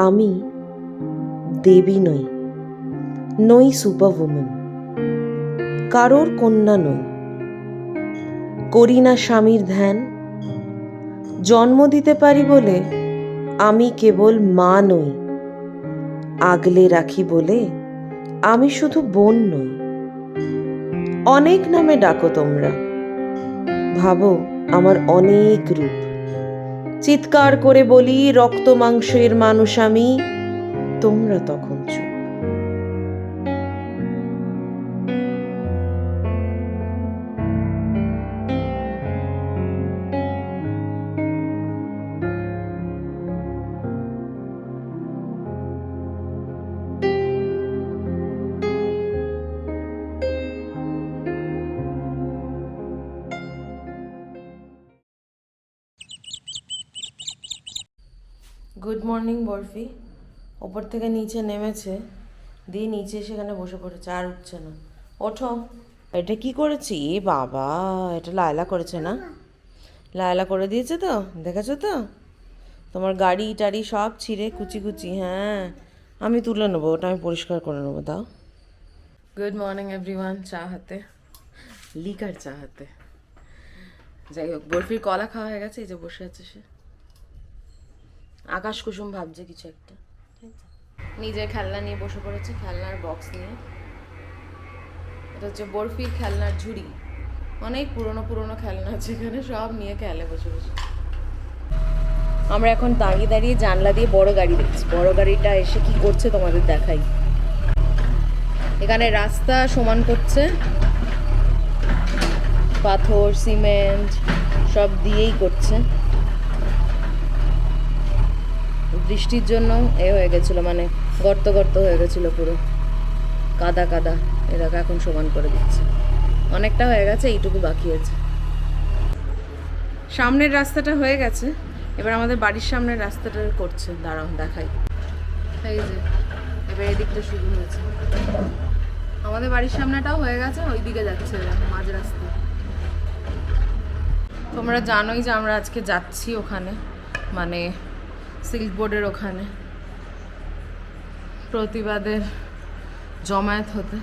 আমি দেবী নই নই সুপার সুপারউমেন কারোর কন্যা নই। করি না স্বামীর ধ্যান, জন্ম দিতে পারি বলে আমি কেবল মা নই। আগলে রাখি বলে আমি শুধু বোন নই। অনেক নামে ডাকো তোমরা, ভাবো আমার অনেক রূপ। চিৎকার করে বলি রক্ত মাংসের মানুষ আমি। তোমরা তখন মর্নিং বরফি। ওপর থেকে নিচে নেমেছে। দিয়ে নিচে সেখানে বসে পড়েছে, আর উঠছে না। ওঠো। এটা কি করেছি? বাবা, এটা লায়লা করেছে না? লায়লা করে দিয়েছে তো? দেখেছ তো? তোমার গাড়ি টাড়ি সব ছিঁড়ে কুচি কুচি হ্যাঁ। আমি তুলে নেব, ওটা আমি পরিষ্কার করে নেব, দাও। গুড মর্নিং এভরিওয়ান চা হাতে। লিকার চা হাতে। যাই হোক, বরফির কলা খাওয়া হয়ে গেছে, এই যে বসে আছে সে। আকাশ কুসুম ভাবছে কিছু একটা। নিজের খেলনা নিয়ে বসে পড়েছে খেলনার বক্স নিয়ে। এটা হচ্ছে বরফির খেলনার ঝুড়ি। অনেক পুরনো পুরনো খেলনা আছে এখানে সব নিয়ে খেলে বসে বসে। আমরা এখন দাঁড়িয়ে দাঁড়িয়ে জানলা দিয়ে বড় গাড়ি দেখছি। বড় গাড়িটা এসে কি করছে তোমাদের দেখাই। এখানে রাস্তা সমান করছে। পাথর সিমেন্ট সব দিয়েই করছে। বৃষ্টির জন্য এ হয়ে গেছিল মানে গর্ত গর্ত হয়ে গেছিল পুরো। কাদা কাদা, এটাকে এখন সমান করে দিচ্ছে। অনেকটা হয়ে গেছে, এইটুকু বাকি আছে। সামনের রাস্তাটা হয়ে গেছে, এবার আমাদের বাড়ির সামনের রাস্তাটা করছে, দাঁড়াও, দেখাই। এই যে, এবার এদিকটা শুরু হয়েছে। আমাদের বাড়ির সামনেটাও হয়ে গেছে ওই দিকে যাচ্ছে মাঝ রাস্তা। তোমরা জানোই যে আমরা আজকে যাচ্ছি ওখানে মানে সিল্ক বোর্ডের ওখানে। প্রতিবাদের জমায়েত হতে।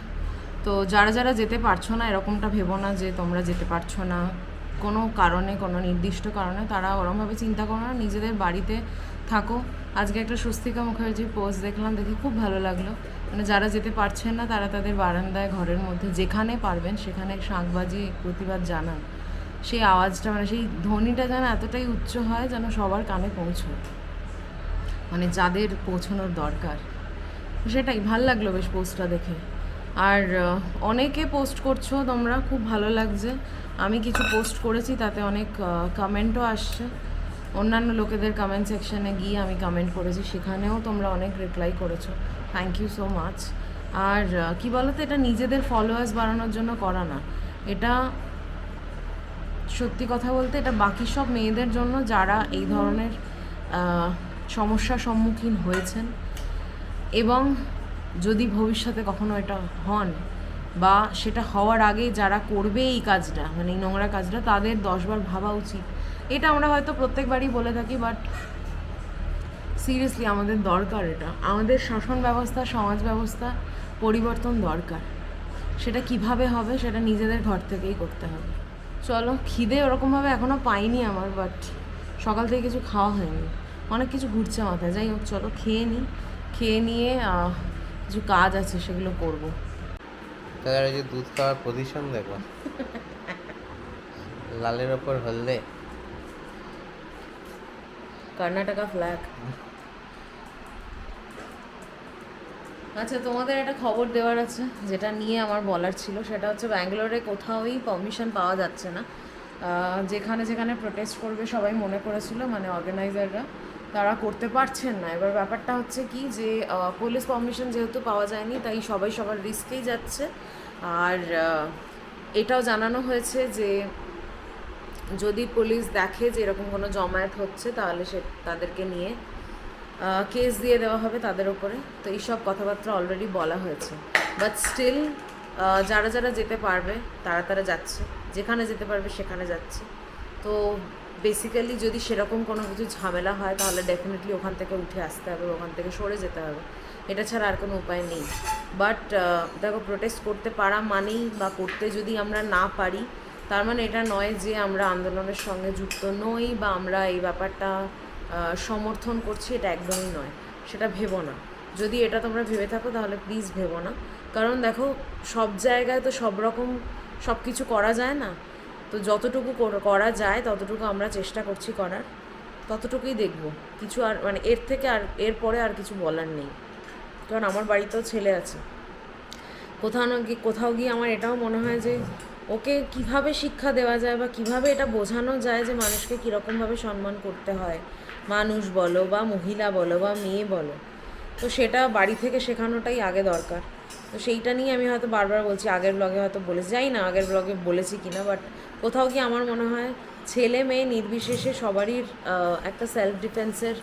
তো যারা যারা যেতে পারছ না, এরকমটা ভেবো না যে তোমরা যেতে পারছ না। কোনো কারণে, কোনো নির্দিষ্ট কারণে তারা ওরমভাবে চিন্তা করো না, নিজেদের বাড়িতে থাকো। আজকে একটা স্বস্তিকা মুখার্জির পোস্ট দেখলাম, দেখে খুব ভালো লাগল। মানে যারা যেতে পারছেন না, তারা তাদের বারান্দায়, ঘরের মধ্যে যেখানে পারবেন, সেখানে শাঁখবাজি, প্রতিবাদ জানান। সেই আওয়াজটা মানে সেই ধ্বনিটা যেন এতটাই উচ্চ হয় যেন সবার কানে পৌঁছয়। মানে যাদের পৌঁছানোর দরকার। সেটাই, ভালো লাগল বেশ পোস্টটা দেখে। আর অনেকে পোস্ট করছ, তোমরা, খুব ভালো লাগছে। আমি কিছু পোস্ট করেছি, তাতে অনেক কমেন্টও আসছে। অন্যান্য লোকেদের কমেন্ট সেকশনে গিয়ে আমি কমেন্ট করেছি, সেখানেও তোমরা অনেক রিপ্লাই করেছ। থ্যাংক ইউ সো মাচ আর কি বলো তো এটা নিজেদের ফলোয়ার্স বাড়ানোর জন্য করা না। এটা সত্যি কথা বলতে, এটা বাকি সব মেয়েদের জন্য যারা এই ধরনের সমস্যার সম্মুখীন হয়েছেন এবং যদি ভবিষ্যতে কখনো এটা হন বা সেটা হওয়ার আগে যারা করবে এই কাজটা মানে এই নোংরা কাজটা, তাদের দশবার ভাবা উচিত। এটা আমরা হয়তো প্রত্যেকবারই বলে থাকি বাট সিরিয়াসলি আমাদের দরকার এটা। আমাদের শাসন ব্যবস্থা, সমাজ ব্যবস্থা, পরিবর্তন দরকার। সেটা কীভাবে হবে সেটা নিজেদের ঘর থেকেই করতে হবে। চলো, খিদে ওরকমভাবে এখনও পাইনি আমার বাট সকাল থেকে কিছু খাওয়া হয়নি। অনেক কিছু ঘুরছে মাথায় যাই হোক চলো খেয়ে নিই খেয়ে নিয়ে কিছু কাজ আছে সেগুলো করব। ওই যে দুধ খাওয়ার পজিশন দেখো। লালের ওপর হলদে। কর্ণাটকা ফ্ল্যাগ আচ্ছা তোমাদের একটা খবর দেওয়ার আছে যেটা নিয়ে আমার বলার ছিল। সেটা হচ্ছে ব্যাঙ্গালোরে কোথাওই পারমিশন পাওয়া যাচ্ছে না। যেখানে যেখানে প্রোটেস্ট করবে সবাই মনে করেছিল মানে অর্গানাইজাররা তারা করতে পারছেন না। এবার ব্যাপারটা হচ্ছে কি যে পুলিশ পারমিশন যেহেতু পাওয়া যায়নি, তাই সবাই সবার রিস্কেই যাচ্ছে। আর এটাও জানানো হয়েছে যে, যদি পুলিশ দেখে যে এরকম কোনো জমায়েত হচ্ছে, তাহলে সে, তাদেরকে নিয়ে কেস দিয়ে দেওয়া হবে তাদের উপরে। তো এইসব কথাবার্তা অলরেডি বলা হয়েছে। বাট স্টিল যারা যারা যেতে পারবে, তারা তারা যাচ্ছে। যেখানে যেতে পারবে, সেখানে যাচ্ছে। তো বেসিক্যালি যদি সেরকম কোনো কিছু ঝামেলা হয়, তাহলে ডেফিনেটলি ওখান থেকে উঠে আসতে হবে, ওখান থেকে সরে যেতে হবে। এটা ছাড়া আর কোনো উপায় নেই। বাট দেখো প্রোটেস্ট করতে পারা মানেই বা করতে যদি আমরা না পারি, তার মানে এটা নয় যে আমরা আন্দোলনের সঙ্গে যুক্ত নই বা আমরা এই ব্যাপারটা সমর্থন করছি, এটা একদমই নয়। সেটা ভেবো না। যদি এটা তোমরা ভেবে থাকো, তাহলে প্লিজ ভেবো না। কারণ দেখো, সব জায়গায় তো সব রকম সব কিছু করা যায় না। তো যতটুকু করা যায়, ততটুকু আমরা চেষ্টা করছি করার। ততটুকুই দেখব। কিছু আর মানে এর থেকে আর, এর পরে আর কিছু বলার নেই। কারণ আমার বাড়িতেও ছেলে আছে। কোথাও না গিয়ে, কোথাও গিয়ে আমার এটাও মনে হয় যে, ওকে কীভাবে শিক্ষা দেওয়া যায় বা কীভাবে এটা বোঝানো যায় যে মানুষকে কীরকমভাবে সম্মান করতে হয়? মানুষ বলো বা মহিলা বলো বা মেয়ে বলো। তো সেটা বাড়ি থেকে শেখানোটাই আগে দরকার। তো সেইটা নিয়ে আমি হয়তো বারবার বলছি, আগের ব্লগে হয়তো বলেছি যাই না আগের ব্লগে বলেছি কিনা বাট কোথাও কি আমার মনে হয় ছেলে মেয়ে নির্বিশেষে সবারই একটা সেলফ ডিফেন্সের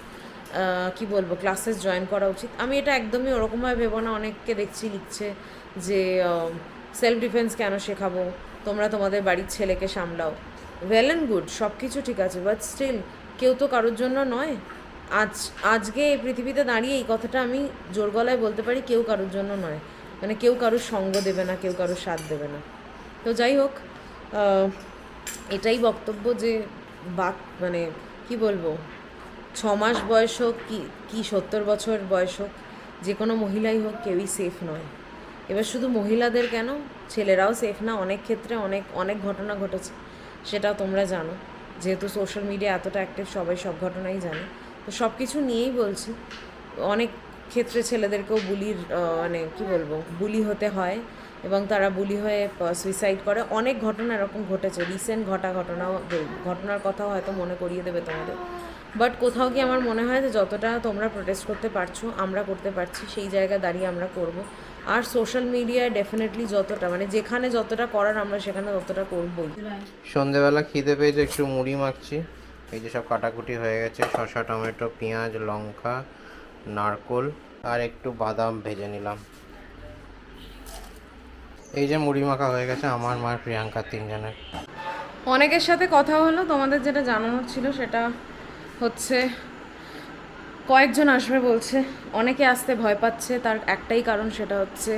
কি বলব ক্লাসেস জয়েন করা উচিত। আমি এটা একদমই ওরকমভাবে ভেবো না, অনেককে দেখছি লিখছে যে সেলফ ডিফেন্স কেন শেখাবো? তোমরা তোমাদের বাড়ির ছেলেকে সামলাও। ওয়েল অ্যান্ড গুড সব কিছু ঠিক আছে বাট স্টিল কেউ তো কারোর জন্য নয়। আজ, আজকে এই পৃথিবীতে দাঁড়িয়ে এই কথাটা আমি জোর গলায় বলতে পারি, কেউ কারোর জন্য নয়। মানে কেউ কারোর সঙ্গ দেবে না, কেউ কারোর সাথ দেবে না। তো যাই হোক এটাই বক্তব্য যে বাক মানে কি বলব, ছ মাস বয়স হোক কি কি সত্তর বছর বয়স হোক, যে কোনো মহিলাই হোক কেউই সেফ নয়। এবার শুধু মহিলাদের কেন? ছেলেরাও সেফ না, অনেক ক্ষেত্রে অনেক অনেক ঘটনা ঘটেছে সেটাও তোমরা জানো। যেহেতু সোশ্যাল মিডিয়া এতটা অ্যাক্টিভ সবাই সব ঘটনাই জানে। তো সব কিছু নিয়েই বলছি, অনেক ক্ষেত্রে ছেলেদেরকেও বুলির মানে কি বলব, বুলি হতে হয় এবং তারা বুলি হয়ে সুইসাইড করে। অনেক ঘটনা এরকম ঘটেছে। রিসেন্ট ঘটা ঘটনাও, ঘটনার কথাও হয়তো মনে করিয়ে দেবে তোমাদের। বাট কোথাও কি আমার মনে হয় যে যতটা তোমরা প্রোটেস্ট করতে পারছ, আমরা করতে পারছি, সেই জায়গায় দাঁড়িয়ে আমরা করব। আর সোশ্যাল মিডিয়ায় ডেফিনেটলি যতটা মানে যেখানে যতটা করার আমরা সেখানে ততটা করবই। সন্ধেবেলা খিদে পেয়েছে, একটু মুড়ি মাখছি। এই যে সব কাটাকুটি হয়ে গেছে, শসা, টমেটো, পেঁয়াজ, লঙ্কা নারকোল আর একটু বাদাম ভেজে নিলাম। এই যে মুড়ি মাখা হয়ে গেছে আমার মার প্রিয়াঙ্কা তিনজনের। অনেকের সাথে কথা হলো তোমাদের যেটা জানানোর ছিল সেটা হচ্ছে কয়েকজন আসবে বলছে অনেকে আসতে ভয় পাচ্ছে তার একটাই কারণ সেটা হচ্ছে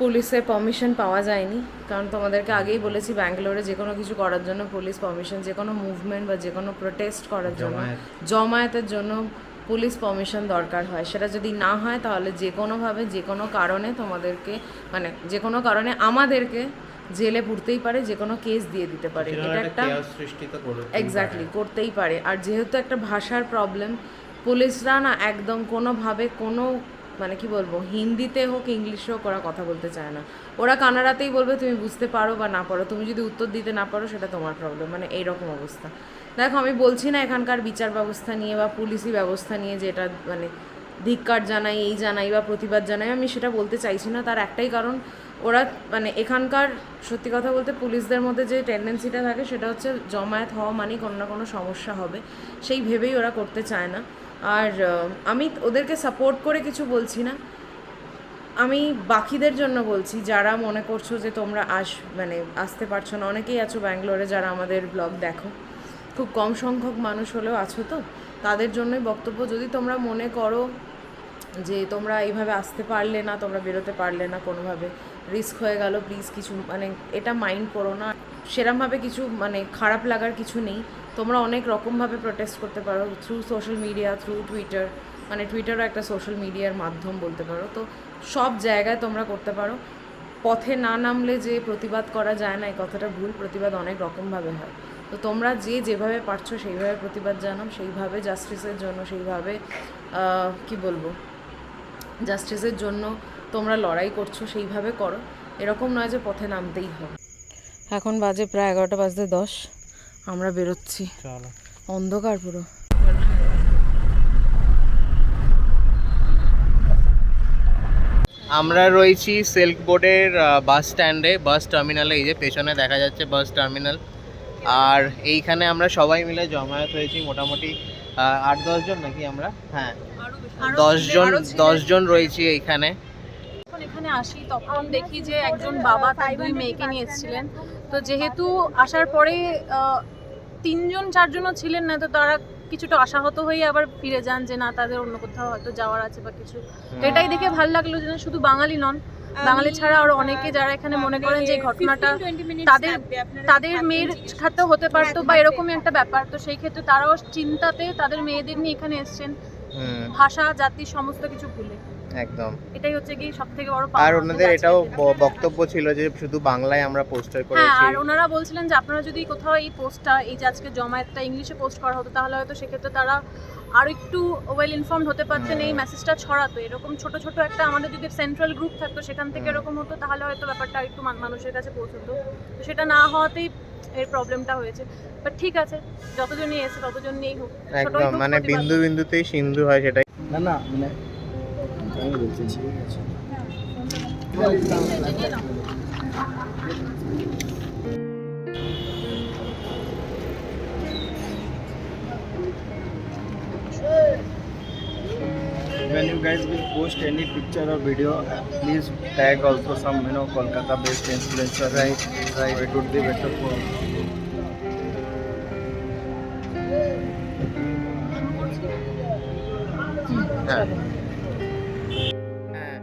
পুলিশের পারমিশন পাওয়া যায়নি। কারণ তোমাদেরকে আগেই বলেছি ব্যাঙ্গালোরে যে কোনো কিছু করার জন্য পুলিশ পারমিশন যে কোনো মুভমেন্ট বা যে কোনো প্রোটেস্ট করার জন্য জমায়েতের জন্য পুলিশ পারমিশন দরকার হয়। সেটা যদি না হয় তাহলে যে কোনোভাবে যে কোনো কারণে তোমাদেরকে মানে যে কোনো কারণে আমাদেরকে জেলে পুরতেই পারে যে কোনো কেস দিয়ে দিতে পারে। এটা একটা এক্স্যাক্টলি করতেই পারে। আর যেহেতু একটা ভাষার প্রবলেম পুলিশরা না একদম কোনোভাবে কোনো মানে কি বলব হিন্দিতে হোক ইংলিশে হোক ওরা কথা বলতে চায় না। ওরা কানাডাতেই বলবে তুমি বুঝতে পারো বা না পারো। তুমি যদি উত্তর দিতে না পারো সেটা তোমার প্রবলেম মানে এইরকম অবস্থা। দেখো, আমি বলছি না এখানকার বিচার ব্যবস্থা নিয়ে বা পুলিশি ব্যবস্থা নিয়ে যে এটা মানে ধিক্কার জানাই, এই জানাই বা প্রতিবাদ জানাই, আমি সেটা বলতে চাইছি না। তার একটাই কারণ, ওরা মানে এখানকার, সত্যি কথা বলতে পুলিশদের মধ্যে যে টেন্ডেন্সিটা থাকে, সেটা হচ্ছে জমায়েত হওয়া মানেই কোনো না কোনো সমস্যা হবে। সেই ভেবেই ওরা করতে চায় না। আর আমি ওদেরকে সাপোর্ট করে কিছু বলছি না। আমি বাকিদের জন্য বলছি, যারা মনে করছ যে তোমরা আস মানে আসতে পারছ না, অনেকেই আছো ব্যাঙ্গালোরে যারা আমাদের ব্লগ দেখো। খুব কম সংখ্যক মানুষ হলেও আছো তো? তাদের জন্যই বক্তব্য, যদি তোমরা মনে করো যে তোমরা এইভাবে আসতে পারলে না, তোমরা বেরোতে পারলে না কোনোভাবে, রিস্ক হয়ে গেল প্লিজ কিছু মানে এটা মাইন্ড করো না। সেরমভাবে কিছু মানে খারাপ লাগার কিছু নেই। তোমরা অনেক রকমভাবে প্রোটেস্ট করতে পারো through social media through Twitter মানে টুইটারও একটা সোশ্যাল মিডিয়ার মাধ্যম বলতে পারো। তো সব জায়গায় তোমরা করতে পারো। পথে না নামলে যে প্রতিবাদ করা যায় না, এই কথাটা ভুল, প্রতিবাদ অনেক রকমভাবে হয়। তো তোমরা যে যেভাবে পারছ সেইভাবে প্রতিবাদ জানাও সেইভাবে জাস্টিসের জন্য সেইভাবে কি বলব? জাস্টিসের জন্য তোমরা লড়াই করছ সেইভাবে করো। এরকম নয় যে পথে নামতেই হবে। এখন বাজে প্রায় এগারোটা বাজতে দশ। আমরা বেরোচ্ছি। অন্ধকার পুরো। আমরা রয়েছি সিল্ক বোর্ডের বাস স্ট্যান্ডে বাস টার্মিনালে এই যে পেছনে দেখা যাচ্ছে বাস টার্মিনাল আর এইখানে আমরা সবাই মিলে জমায়েত হয়েছি মোটামুটি আহ, আট দশজন নাকি আমরা? হ্যাঁ দশজন দশজন রয়েছি এইখানে। এখানে আসি তখন দেখি যে একজন বাবা তার দুই মেয়েকে নিয়ে এসেছিলেন। তো যেহেতু আসার পরে আহ, তিনজন চারজনও ছিলেন না তো তারা কিছুটা আশাহত হয়ে আবার ফিরে যান যে না তাদের অন্য কোথাও হয়তো যাওয়ার আছে বা কিছু। তো এটাই দেখে ভালো লাগল যে শুধু বাঙালি নন বাঙালি ছাড়া আরও অনেকে যারা এখানে মনে করেন যে ঘটনাটা তাদের তাদের মেয়ের সাথেও হতে পারতো বা এরকমই একটা ব্যাপার। তো সেই ক্ষেত্রে তারাও চিন্তাতে তাদের মেয়েদের নিয়ে এখানে এসেছেন। ভাষা জাতি সমস্ত কিছু ভুলে। একদম। এটাই হচ্ছে কি সব থেকে বড় আর ওনাদের এটাও। বক্তব্য ছিল যে শুধু বাংলায় আমরা পোস্টার হ্যাঁ করেছি। আর ওনারা বলছিলেন যে আপনারা যদি কোথাও এই পোস্টটা এই যে আজকে জমায়েতটা ইংলিশে পোস্ট করা হতো তাহলে হয়তো সেক্ষেত্রে তারা আরও একটু ওয়েল ইনফর্মড হতে পারতেন এই মেসেজটা ছড়াতো। এরকম ছোট ছোট একটা আমাদের যদি সেন্ট্রাল গ্রুপ থাকতো সেখান থেকে এরকম হতো তাহলে হয়তো ব্যাপারটা একটু মানুষের কাছে পৌঁছতো। তো সেটা না হওয়াতেই এর প্রবলেমটা হয়েছে। বাট ঠিক আছে যতজনই এসে ততজনই হোক একদম মানে বিন্দু বিন্দুতেই সিন্ধু হয় সেটাই। না না মানে আমি বলছি। ঠিক আছে। When you guys will post any picture or video, please tag also some you know Kolkata based influencer. Right, right. It would be better for. হ্যাঁ হ্যাঁ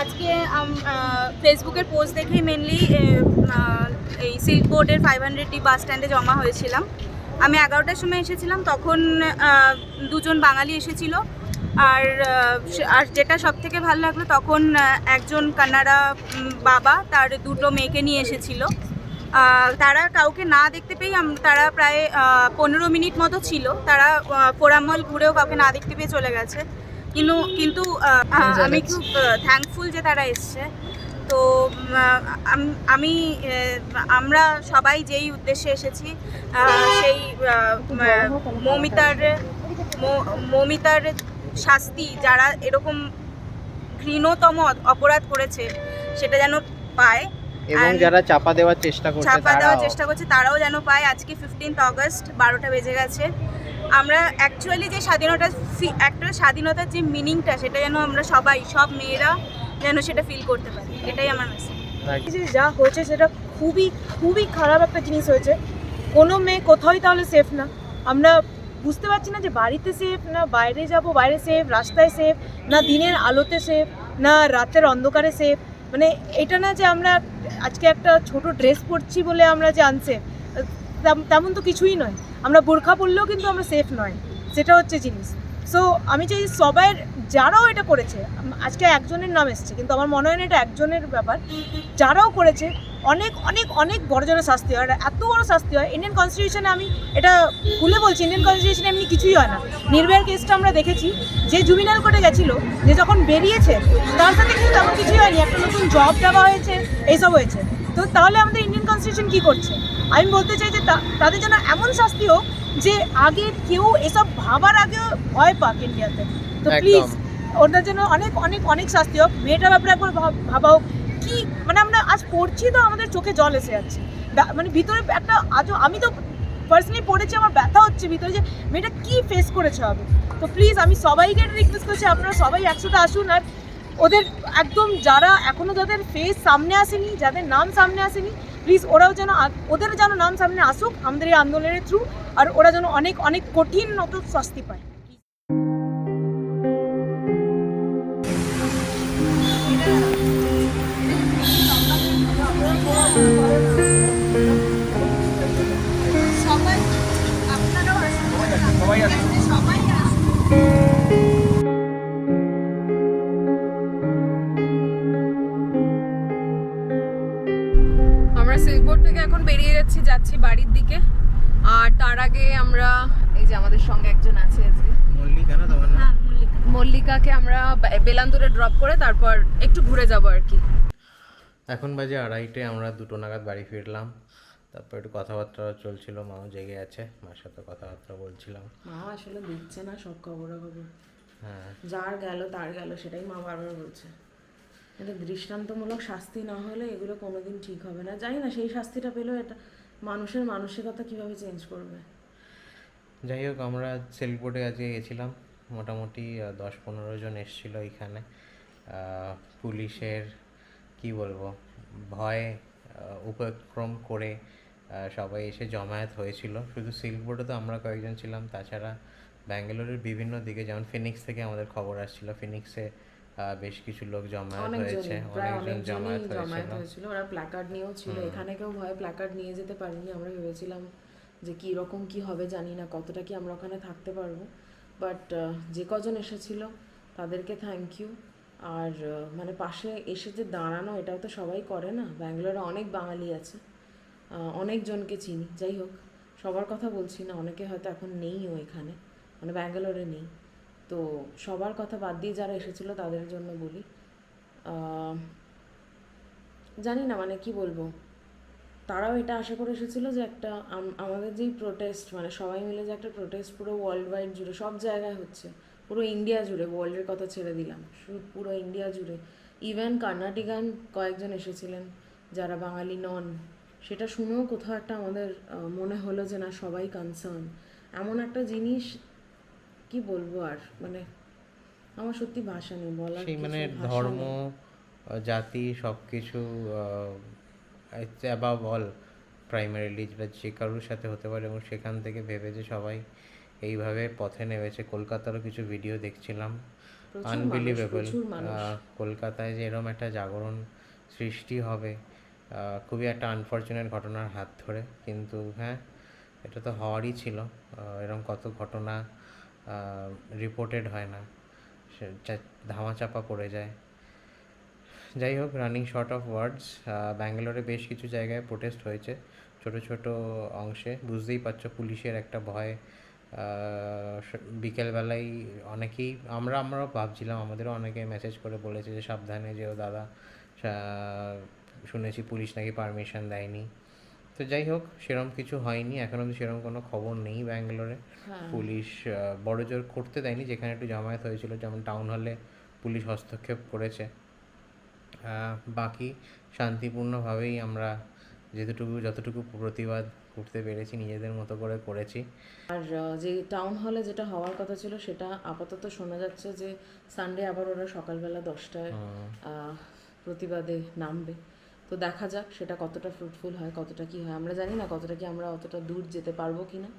আজকে ফেসবুকের পোস্ট দেখেই মেনলি এই সিল্ক বোর্ডের ফাইভ হান্ড্রেডটি বাস স্ট্যান্ডে জমা হয়েছিলাম। আমি এগারোটার সময় এসেছিলাম তখন দুজন বাঙালি এসেছিল। আর আর যেটা সব থেকে ভালো লাগল তখন একজন কান্নাড়া বাবা তার দুটো মেয়েকে নিয়ে এসেছিল। তারা কাউকে না দেখতে পেয়ে তারা প্রায় পনেরো মিনিট মতো ছিল। তারা পোড়ামল ঘুরেও কাউকে না দেখতে পেয়ে চলে গেছে। কিন্তু কিন্তু আমি খুব থ্যাঙ্কফুল যে তারা এসছে। তো আম- আমি আমরা সবাই যেই উদ্দেশ্যে এসেছি সেই মৌমিতার মৌমিতার শাস্তি যারা এরকম ঘৃণতম অপরাধ করেছে সেটা যেন পায়। এবং যারা চাপা দেওয়ার চেষ্টা করছে চাপা দেওয়ার চেষ্টা করছে তারাও যেন পায়। আজকে ফিফটিন্থ অগস্ট বারোটা বেজে গেছে। আমরা অ্যাকচুয়ালি যে স্বাধীনতা একটা স্বাধীনতার যে মিনিংটা সেটা যেন আমরা সবাই সব মেয়েরা যেন সেটা ফিল করতে পারি। এটাই আমার মেসেজ যে যা হয়েছে সেটা খুবই খুবই খারাপ একটা জিনিস হয়েছে। কোনো মেয়ে কোথাওই তাহলে সেফ না। আমরা বুঝতে পারছি না যে বাড়িতে সেফ না বাইরে যাব বাইরে সেফ রাস্তায় সেফ না দিনের আলোতে সেফ না রাতের অন্ধকারে সেফ মানে এটা না যে আমরা আজকে একটা ছোট ড্রেস পরছি বলে আমরা যে আনসেফ তেমন তো কিছুই নয়। আমরা বোরখা পরলেও কিন্তু আমরা সেফ নয়। সেটা হচ্ছে জিনিস। সো আমি চাই সবাই যারাও এটা করেছে, আজকে একজনের নাম এসছে, কিন্তু আমার মনে হয় না এটা একজনের ব্যাপার, যারাও করেছে, অনেক অনেক অনেক বড় জনের শাস্তি হয় এত বড় শাস্তি হয় ইন্ডিয়ান কনস্টিটিউশনে আমি এটা খুলে বলছি ইন্ডিয়ান কনস্টিটিউশনে এমনি কিছুই হয় না। নির্ভয়ার কেসটা আমরা দেখেছি, যে জুবিনাল কোর্টে গেছিল, যে যখন বেরিয়েছে, তার সাথে কিন্তু তেমন কিছুই হয়নি, একটা নতুন জব দেওয়া হয়েছে, এইসব হয়েছে। তো তাহলে আমাদের ইন্ডিয়ান কনস্টিটিউশন কী করছে? আমি বলতে চাই যে তাদের জন্য এমন শাস্তি হোক যে আগে কেউ এসব ভাবার আগেও ভয় পাক ইন্ডিয়াতে। তো প্লিজ ওটার জন্য অনেক অনেক অনেক শাস্তি হোক মেয়েটার ব্যাপারে একবার ভাব- হোক। কি মানে আমরা আজ পড়ছি তো আমাদের চোখে জল এসে যাচ্ছে। মানে ভিতরে একটা আজও আমি তো পার্সোনালি পড়েছি আমার ব্যথা হচ্ছে ভিতরে যে মেয়েটা কি ফেস করেছে হবে তো প্লিজ আমি সবাইকে রিকোয়েস্ট করছি আপনারা সবাই একসাথে আসুন আর ওদের একদম যারা এখনও যাদের ফেস সামনে আসেনি যাদের নাম সামনে আসেনি প্লিজ ওরাও যেন ওদের যেন নাম সামনে আসুক, আমাদের এই আন্দোলনের থ্রু আর ওরা যেন অনেক অনেক কঠিন মতো শাস্তি পায়। বাড়ির দিকে। আর তার আগে আমরা এই যে আমাদের সঙ্গে একজন আছে আজকে। মল্লিকা না তোমার নাম? হ্যাঁ মল্লিকাকে আমরা বেলান্দুরে ড্রপ করে তারপর একটু ঘুরে যাব আর কি। এখন বাজে আড়াইটে আমরা দুটো নাগাদ বাড়ি ফিরলাম। তারপর একটু কথাবার্তা চলছিল মাও জেগে আছে মার সাথে কথাবার্তা বলছিলাম। মা আসলে দিচ্ছে না সব খবরাখবর। হ্যাঁ। যার গেল তার গেল সেটাই মা বারবার বলছে। এটা দৃষ্টান্তমূলক শাস্তি না হলে এগুলো কোনোদিন ঠিক হবে না। জানি না সেই শাস্তিটা পেলেও এটা মানুষের মানসিকতা কীভাবে চেঞ্জ করবে? যাই হোক, আমরা সিল্ক আজকে গেছিলাম। মোটামুটি দশ পনেরো জন এসেছিল এখানে। পুলিশের, কি বলব, ভয় উপক্রম করে সবাই এসে জমায়েত হয়েছিল। শুধু সিল্ক বোর্ডে তো আমরা কয়েকজন ছিলাম। তাছাড়া ব্যাঙ্গালোরের বিভিন্ন দিকে, যেমন ফিনিক্স থেকে আমাদের খবর আসছিল। ফিনিক্সে বেশ কিছু লোক জমায়েত হয়েছে অনেকজন জমায়েত হয়েছিল। ওরা প্ল্যাকার্ড নিয়েও ছিল। এখানে কেউ ভয়ে প্ল্যাকার্ড নিয়ে যেতে পারিনি। আমরা ভেবেছিলাম যে কী রকম কি হবে জানি না কতটা কি আমরা ওখানে থাকতে পারব। বাট যে কজন এসেছিল তাদেরকে থ্যাংক ইউ আর মানে পাশে এসে যে দাঁড়ানো এটাও তো সবাই করে না। ব্যাঙ্গালোরে অনেক বাঙালি আছে। অনেকজনকে চিনি। যাই হোক সবার কথা বলছি না। অনেকে হয়তো এখন নেইও এখানে। মানে ব্যাঙ্গালোরে নেই। তো সবার কথা বাদ দিয়ে যারা এসেছিল তাদের জন্য বলি। জানি না মানে কি বলব। তারাও এটা আশা করে এসেছিল যে একটা আমাদের যেই প্রোটেস্ট মানে সবাই মিলে যে একটা প্রোটেস্ট পুরো ওয়ার্ল্ড ওয়াইড জুড়ে, সব জায়গায় হচ্ছে। পুরো ইন্ডিয়া জুড়ে ওয়ার্ল্ডের কথা ছেড়ে দিলাম। শুধু পুরো ইন্ডিয়া জুড়ে। ইভেন কর্ণাটিকান কয়েকজন এসেছিলেন, যারা বাঙালি নন। সেটা শুনেও কোথাও একটা আমাদের মনে হলো যে না, সবাই কনসার্ন এমন একটা জিনিস কি বলব আর? মানে আমার সত্যি ভাষা নেই বলার সেই মানে ধর্ম জাতি সব কিছু অ্যাবাভ অল প্রাইমারিলি যেটা যে কারোর সাথে হতে পারে। এবং সেখান থেকে ভেবে যে সবাই এইভাবে পথে নেমেছে। কলকাতারও কিছু ভিডিও দেখছিলাম। আনবিলিভেবল কলকাতায় যে এরম একটা জাগরণ সৃষ্টি হবে খুবই একটা আনফর্চুনেট ঘটনার হাত ধরে। কিন্তু হ্যাঁ এটা তো হওয়ারই ছিল। এরম কত ঘটনা রিপোর্টেড হয় না। ধামাচাপা পড়ে যায়। যাই হোক রানিং শর্ট অফ ওয়ার্ডস ব্যাঙ্গালোরে বেশ কিছু জায়গায় প্রোটেস্ট হয়েছে ছোট ছোট অংশে। বুঝতেই পারছ, পুলিশের একটা ভয়। বিকেলবেলায় অনেকেই, আমরা, আমরাও ভাবছিলাম, আমাদেরও অনেকে মেসেজ করে বলেছে যে, সাবধানে যেও দাদা। শুনেছি পুলিশ নাকি পারমিশন দেয়নি। তো যাই হোক সেরকম কিছু হয়নি। এখন অব্দি সেরকম কোনো খবর নেই ব্যাঙ্গালোরে। হ্যাঁ। পুলিশ বড় জোর করতে দেয়নি। যেখানে একটু জামায়াত হয়েছিল যেমন টাউন হলে পুলিশ হস্তক্ষেপ করেছে। বাকি শান্তিপূর্ণভাবেই আমরা যেতটুকু যতটুকু প্রতিবাদ করতে পেরেছি নিজেদের মতো করে করেছি। আর যে টাউন হলে যেটা হওয়ার কথা ছিল সেটা আপাতত শোনা যাচ্ছে যে সানডে আবার ওরা সকালবেলা দশটায় প্রতিবাদে নামবে। তো দেখা যাক সেটা কতটা ফ্রুটফুল হয় কতটা কি হয়। আমরা জানি না কতটা কি আমরা অতটা দূর যেতে পারব কি না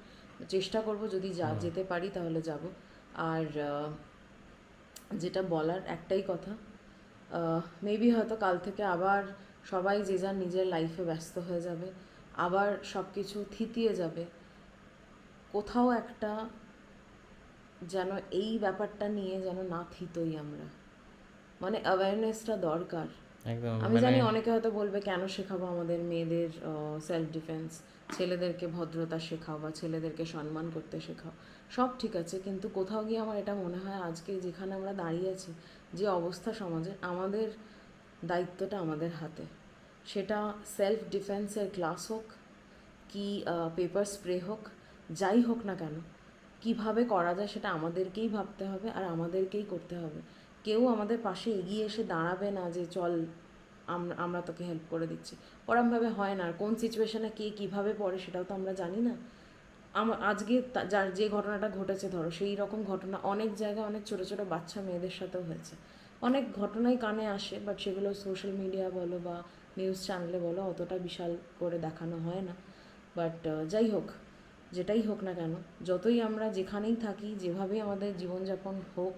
চেষ্টা করব যদি যা যেতে পারি তাহলে যাব। আর যেটা বলার একটাই কথা মেবি হয়তো কাল থেকে আবার সবাই যে যার নিজের লাইফে ব্যস্ত হয়ে যাবে আবার সব কিছু থিতিয়ে যাবে। কোথাও একটা যেন এই ব্যাপারটা নিয়ে যেন না থিতই আমরা। মানে অ্যাওয়ারনেসটা দরকার। আমি মানে জানি অনেকে হয়তো বলবে কেন শেখাবো আমাদের মেয়েদের সেলফ ডিফেন্স ছেলেদেরকে ভদ্রতা শেখাও বা ছেলেদেরকে সম্মান করতে শেখাও। সব ঠিক আছে কিন্তু কোথাও গিয়ে আমার এটা মনে হয় আজকে যেখানে আমরা দাঁড়িয়ে আছি যে অবস্থা সমাজে আমাদের দায়িত্বটা আমাদের হাতে। সেটা সেলফ ডিফেন্সের ক্লাস হোক কি পেপার স্প্রে হোক যাই হোক না কেন কীভাবে করা যায় সেটা আমাদেরকেই ভাবতে হবে আর আমাদেরকেই করতে হবে। কেউ আমাদের পাশে এগিয়ে এসে দাঁড়াবে না যে চল আমরা আমরা তোকে হেল্প করে দিচ্ছি। ওরমভাবে হয় না। আর কোন সিচুয়েশানে কে কীভাবে পড়ে সেটাও তো আমরা জানি না। আমার আজকে যার যে ঘটনাটা ঘটেছে ধরো, সেই রকম ঘটনা অনেক জায়গায় অনেক ছোটো ছোটো বাচ্চা মেয়েদের সাথেও হয়েছে। অনেক ঘটনাই কানে আসে বাট সেগুলো সোশ্যাল মিডিয়া বলো বা নিউজ চ্যানেলে বলো, অতটা বিশাল করে দেখানো হয় না। বাট যাই হোক, যেটাই হোক না কেন, যতই আমরা যেখানেই থাকি, যেভাবেই আমাদের জীবনযাপন হোক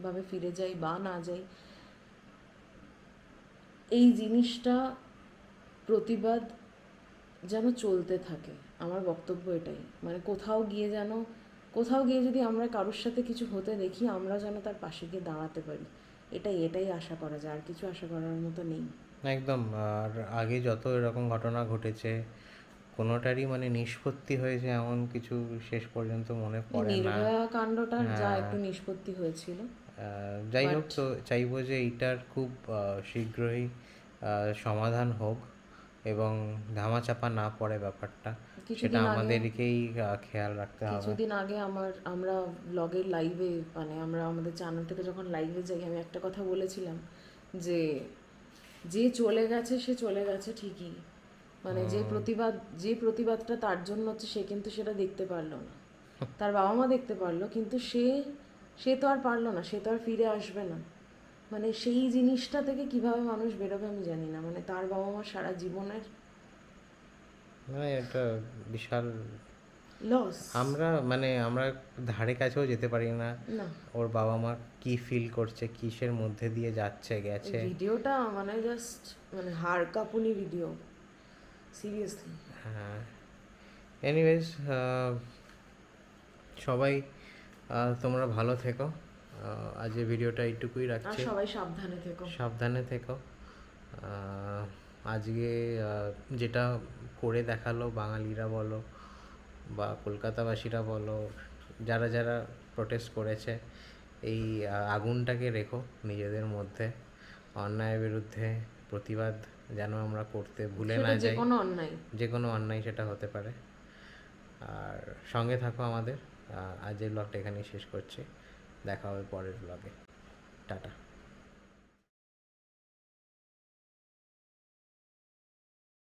স্বাভাবিকভাবে ফিরে যাই বা না যাই এই জিনিসটা প্রতিবাদ যেন চলতে থাকে। আমার বক্তব্য এটাই। মানে কোথাও গিয়ে যেন কোথাও গিয়ে যদি আমরা কারোর সাথে কিছু হতে দেখি আমরা যেন তার পাশে গিয়ে দাঁড়াতে পারি। এটাই এটাই আশা করা যায়। আর কিছু আশা করার মতো নেই। একদম। আর আগে যত এরকম ঘটনা ঘটেছে কোনোটারই মানে নিষ্পত্তি হয়েছে এমন কিছু শেষ পর্যন্ত মনে পড়ে না। নির্ভয়া কাণ্ডটার যা হ্যাঁ। একটু নিষ্পত্তি হয়েছিল। যাই হোক তো চাইব যে এইটার খুব শীঘ্রই সমাধান হোক এবং ধামাচাপা না পড়ে ব্যাপারটা সেটা আমাদেরকেই খেয়াল রাখতে হবে। কিছুদিন আগে আমার আমরা ব্লগের লাইভে মানে আমরা আমাদের চ্যানেল থেকে যখন লাইভে যাই আমি একটা কথা বলেছিলাম যে যে চলে গেছে সে চলে গেছে ঠিকই। মানে যে প্রতিবাদ যে প্রতিবাদটা তার জন্য হচ্ছে সে কিন্তু সেটা দেখতে পারল না। তার বাবা মা দেখতে পারল কিন্তু সে সে তো আর পারল না সে তো আর ফিরে আসবে না। মানে সেই জিনিসটা থেকে কীভাবে মানুষ বেরোবে আমি জানি না। মানে তার বাবা মা সারা জীবনের মানে একটা বিশাল লস আমরা মানে আমরা ধারে কাছেও যেতে পারি না। ওর বাবা মা কি ফিল করছে কিসের মধ্যে দিয়ে যাচ্ছে গেছে? ভিডিওটা মানে জাস্ট মানে হাড় কাঁপুনি ভিডিও সিরিয়াসলি হ্যাঁ। এনিওয়েজ সবাই তোমরা ভালো থেকো। আজ এই ভিডিওটা এইটুকুই রাখছি। সবাই সাবধানে থেকো। সাবধানে থেকো। আজকে যেটা করে দেখাল বাঙালিরা বলো বা কলকাতাবাসীরা বলো যারা যারা প্রোটেস্ট করেছে এই আগুনটাকে রেখো নিজেদের মধ্যে। অন্যায়ের বিরুদ্ধে প্রতিবাদ যেন আমরা করতে ভুলে না সেটা যে যাই। কোনো অন্যায়। যে কোনো অন্যায় সেটা হতে পারে। আর সঙ্গে থাকো আমাদের। আহ, আজ এই ব্লগটা এখানেই শেষ করছি। দেখা হবে পরের ব্লগে টাটা।